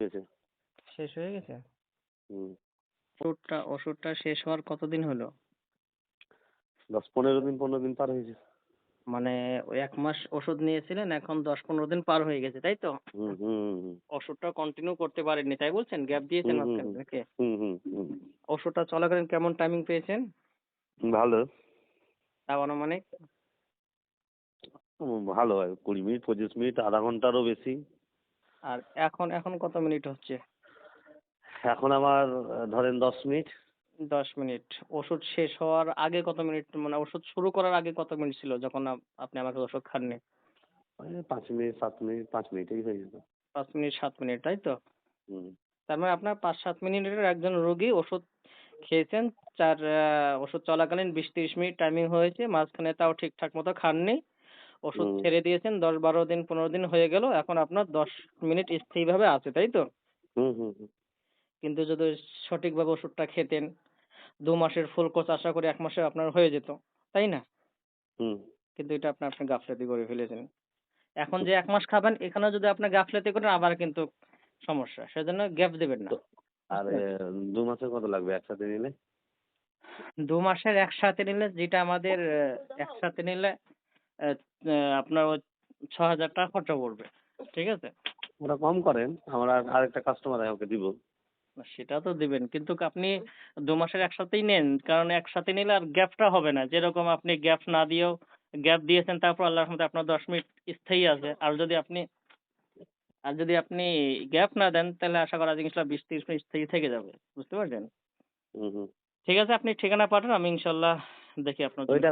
হয়েছে শেষ হয়ে গেছে? হুম। ওষুধটা ওষুধটা শেষ হওয়ার কতদিন হলো? দশ পনেরো দিন পনেরো দিন পার হয়েছে। মানে ওই এক মাস ওষুধ নিয়েছিলেন এখন দশ পনেরো দিন পার হয়ে গেছে তাই তো? ওষুধটা কন্টিনিউ করতে পারেননি তাই বলছেন? গ্যাপ দিয়েছেন হুম ওষুধটা চলাকালীন কেমন টাইমিং পেয়েছেন? ভালো। তাও আনুমানিক? ভালো হয় কুড়ি মিনিট পঁচিশ মিনিট আধা ঘন্টারও বেশি। আর এখন এখন কত মিনিট হচ্ছে? এখন আমার ধরেন দশ মিনিট। দশ মিনিট। ওষুধ শেষ হওয়ার আগে কত মিনিট মানে ওষুধ শুরু করার আগে কত মিনিট ছিল যখন আপনি আমাকে ওষুধ খাননি? পাঁচ মিনিট সাত মিনিট পাঁচ মিনিটেই হয়ে যেত। পাঁচ মিনিট সাত মিনিট তাই তো? তার মানে আপনার পাঁচ সাত মিনিটের একজন রোগী ওষুধ খেয়েছেন চার আহ, ওষুধ চলাকালীন বিশ তিরিশ মিনিট টাইমিং হয়েছে মাঝখানে তাও ঠিকঠাক মতো খাননি। ওষুধ ছেড়ে দিয়েছেন দশ বারো দিন পনেরো দিন হয়ে গেল এখন আপনার দশ মিনিট স্থায়ীভাবে আছে তাই তো? কিন্তু যদি সঠিকভাবে ওষুধটা খেতেন দু মাসের ফুল কোর্স আশা করি এক মাসে আপনার হয়ে যেত তাই না? কিন্তু এটা আপনি আপনি গাফলাতি করে ফেলেছেন। এখন যে এক মাস খাবেন এখানেও যদি আপনি গাফলাতি করেন আবার কিন্তু সমস্যা সেজন্য গ্যাপ দেবেন না। আর দু মাসে কত লাগবে একসাথে নিলে? দু মাসের একসাথে নিলে যেটা আমাদের একসাথে নিলে আপনার ওই ছ হাজার টাকা খরচা পড়বে ঠিক আছে? ওরা কম করেন আমার আর আরেকটা কাস্টমার আছে ওকে দিব। সেটা তো দিবেন কিন্তু আপনি দু মাসের একসাথেই নেন কারণ একসাথে নিলে আর গ্যাপটা হবে না। যেরকম আপনি গ্যাপ না দিয়েও গ্যাপ দিয়েছেন তারপর আল্লাহর রহমতে আপনার দশ মিনিট স্থায়ী আছে। আর যদি আপনি আর যদি আপনি গ্যাপ না দেন তাহলে আশা করা জিনিসটা বিশ তিরিশ মিনিট স্থায়ী থেকে যাবে বুঝতে পারছেন? ঠিক আছে আপনি ঠিকানা পাঠান আমি ইনশাল্লাহ দেখি আপনার